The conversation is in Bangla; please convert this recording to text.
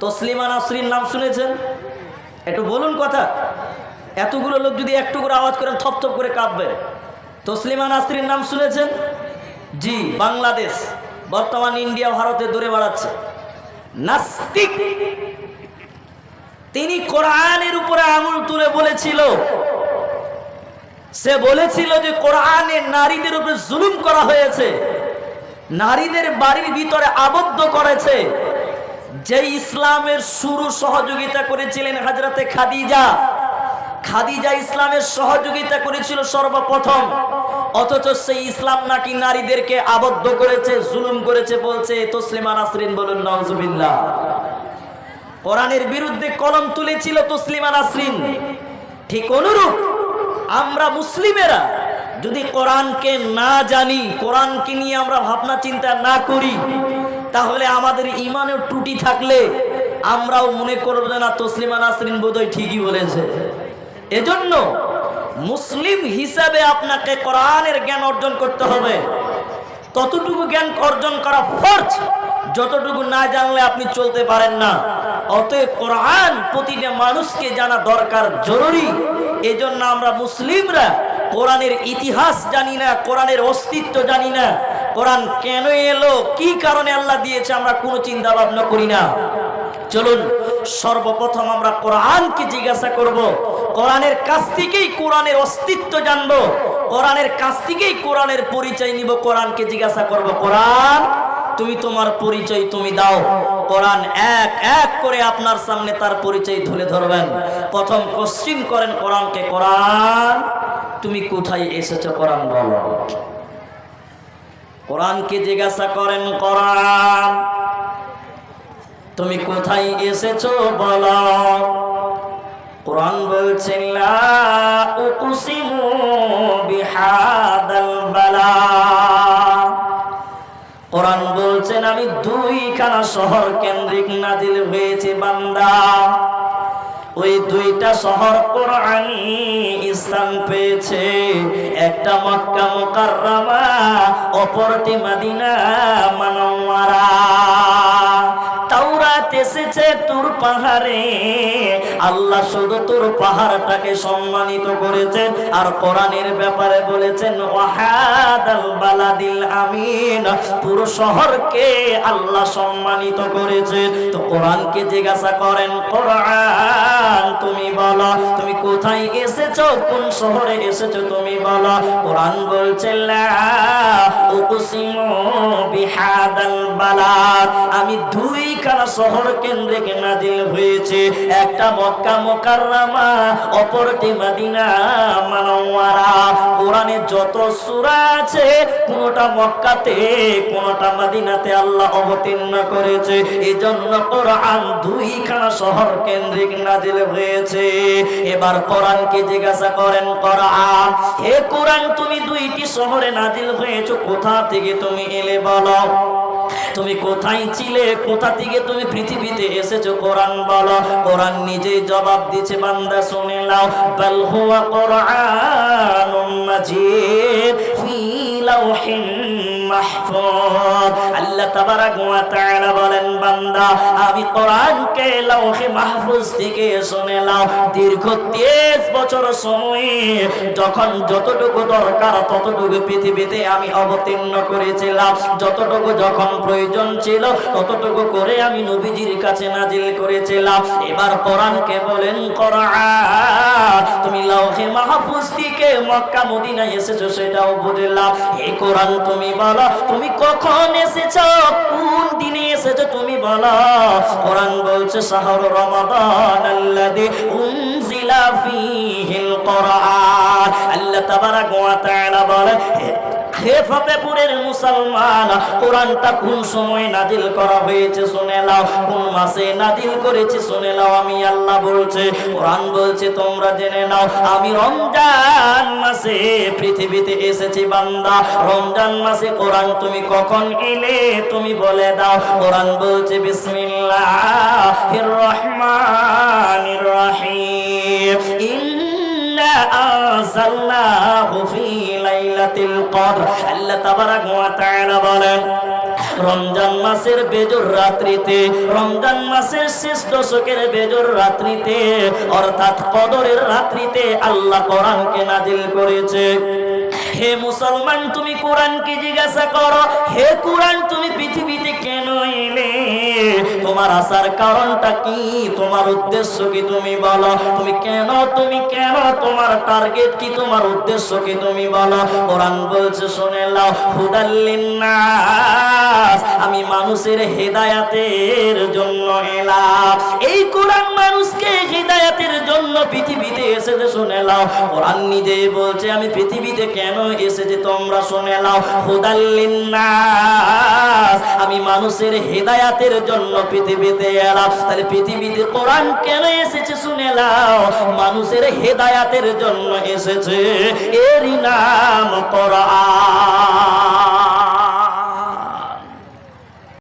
তসলিমা নাসরিন নাম শুনেছেন? একটু বলুন কথা। এতগুলো লোক যদি একটু করে আওয়াজ করেন, থপ থপ করে কাঁপবে। তসলিমা নাসরিন নাম শুনেছেন? জি, বাংলাদেশ, বর্তমান ইন্ডিয়া ভারতে দূরে বাড়াচ্ছে। নাস্তিক! তিনি কোরআনের উপরে আঙুল তুলে বলেছিল। সে বলেছিল যে কোরআনে নারীদের উপরে জুলুম করা হয়েছে। নারীদের বাড়ির ভিতরে আবদ্ধ করেছে। যে ইসলামের শুরু সহযোগিতা করেছিলেন হাজরাতে খাদিজা খাদিজা ইসলামের সহযোগিতা করেছিল সর্বপ্রথম। অথচ সেই ইসলাম নাকি নারীদেরকে আবদ্ধ করেছে, জুলুম করেছে, বলছে, তসলিমা নাসরিন বলুন নওজুবিল্লাহ কোরআনের বিরুদ্ধে কলম তুলেছিল তসলিমা নাসরিন। ঠিক অনুরূপ আমরা মুসলিমেরা যদি কোরআনকে না জানি, কোরআনকে নিয়ে আমরা ভাবনা চিন্তা না করি তাহলে আমাদের ইমানের ত্রুটি থাকলে আমরাও মনে করব না, তসলিমা নাসরিন বোধহয় ঠিকই বলেছে। এজন্য মুসলিম হিসাবে আপনাকে কোরআনের জ্ঞান অর্জন করতে হবে। ততটুকু জ্ঞান অর্জন করা ফরজ, যতটুকু না জানলে আপনি চলতে পারেন না। অতএব কোরআন প্রতিটা মানুষকে জানা দরকার, জরুরি। এজন্য আমরা মুসলিমরা কোরআনের ইতিহাস জানি না, কোরআনের অস্তিত্ব জানি না। কোরআন কেন এলো? কি কারণে আল্লাহ দিয়েছে? আমরা কোনো চিন্তা ভাবনা করি না। চলুন, সর্বপ্রথম আমরা কোরআনকে জিজ্ঞাসা করব। কোরআনের কাছ থেকেই কোরআনের অস্তিত্ব জানব। কোরআনের কাছ থেকেই কোরআনের পরিচয় নিব। কোরআনকে জিজ্ঞাসা করব, কোরআন, তুমি তোমার পরিচয় তুমি দাও। কোরআন এক এক করে আপনার সামনে তার পরিচয় ধরে ধরবেন। প্রথম কোশ্চিন করেন কোরআনকে, কোরআন, তুমি কোথায় এসেছ? কোরআন বলো। কোরআনকে জিজ্ঞাসা করেন, কোরআন, তুমি কোথায় এসেছ বলো? কোরআন বলছেন লা কোরআন বলছেন, আমি দুইখানা শহর কেন্দ্রিক নাজিল হয়েছে, বান্দা। ওই দুইটা শহর কোরআনি ইসলাম পেয়েছে। একটা মক্কা মুকাররমা অপরটি মদিনা মানওয়ারা। এসেছে তোর পাহাড়ে। আল্লাহ শুধু তোর পাহাড়টাকে সম্মানিত করেছেন আর কোরআনের ব্যাপারে বলেছেন, ওয়াহাদাল বালাদিল আমিন। পুরো শহরকে আল্লাহ সম্মানিত করেছেন। তো কোরআনকে জিজ্ঞাসা করেন, কোরআন কোন শহরে এসেছ তুমি বলো? কোরআন বলছে আমি দুইখানা শহর কেন্দ্রে নাজিল হয়েছে। একটা মক্কা মুকাররমা, অপরটি মদিনা মানওয়ারা। কোরআনে যত সূরা আছে, কোনটা মক্কাতে, কোনটা মাদিনাতে আল্লাহ অবতীর্ণ করেছে। এজন্য কোরআন দুইখানা শহর কেন্দ্রিক নাজিল হয়েছে। এবার কোরআনকে জিজ্ঞাসা করেন কোরআন হে কোরআন তুমি দুইটি শহরে নাজিল হয়েছো, কোথা থেকে তুমি এলে বলো? তুমি কোথায় ছিলে, কোথা থেকে তুমি পৃথিবীতে এসেছ, কোরআন বলো? কোরআন নিজেই জবাব দিচ্ছে বান্দা, শুনে নাও, বাল হুয়া কোরআনুম মাজিদ ফি লাউহিন মাহফুজ। আল্লাহ ওয়া তাআলা বলেন, বান্দা, আমি কোরআনকে লাউহে মাহফুজ থেকে দীর্ঘ 23 বছর যখন যতটুকু দরকার ততটুকু পৃথিবীতে আমি অবতীর্ণ করেছিলাম। যতটুকু যখন প্রয়োজন ছিল ততটুকু করে আমি নবীজির কাছে নাজিল করেছিলাম। এবার কোরআনকে বলেন, কোরআন, তুমি লাউহে মাহফুজ থেকে মক্কা, মদিনায় এসেছ, সেটাও বললাম এই কোরআন তুমি তুমি কখন এসেছ? কোন দিনে এসেছ তুমি বলো? কোরআন বলছে, শাহর রমাদান আল্লাযী উনজিলা ফিহিল কোরআন। আল্লাহ তাবারাক ওয়া তাআলা বলেন হে ফতেপুরের মুসলমান, কোরআনটা কোন সময় নাজিল করা হয়েছে শুনে নাও, কোন মাসে নাজিল করেছে শুনে নাও, আমি আল্লাহ বলছে, কোরআন বলছে, তোমরা জেনে নাও, আমি রমজান মাসে পৃথিবীতে এসেছি বান্দা, রমজান মাসে কোরআন তুমি কখন এলে তুমি বলে দাও, কোরআন বলছে, বিসমিল্লাহির রহমানির রহিম, ইন্না আনজালনাহু ফি লাইলাতিল কদর। আল্লাহ ওয়া তাআলা বলেন, রমজান মাসের বেজর রাত্রিতে, রমজান মাসের শেষ দশকের বেজর রাত্রিতে, অর্থাৎ কদরের রাত্রিতে আল্লাহ কোরআনকে নাজিল করেছে। হে মুসলমান, তুমি কোরআনকে জিজ্ঞাসা করো, হে কোরআন, তুমি পৃথিবীতে কেন এলে? তোমার আসার কারণটা কি? তোমার উদ্দেশ্য কি তুমি বলো? তুমি কেন তুমি কেন? তোমার টার্গেট কি? তোমার উদ্দেশ্য কি তুমি বলো? কোরআন বলছে, শুনে লাও হুদাল্লিন নাস আমি মানুষের হেদায়াতের জন্য এলাম। এই কোরআন মানুষকে হেদায়াতের জন্য পৃথিবীতে এসেছে, শুনে লাও কোরআন নিজে বলছে, আমি পৃথিবীতে কেন এসেছে তোমরা শুনে লাও হুদাল্লিন নাস আমি মানুষের হেদায়াতের জন্য পৃথিবীতে এলাম। তাহলে পৃথিবীতে কোরআন কেন এসেছে শুনে নাও। মানুষের হেদায়াতের জন্য এসেছে। এরই নাম কোরআন।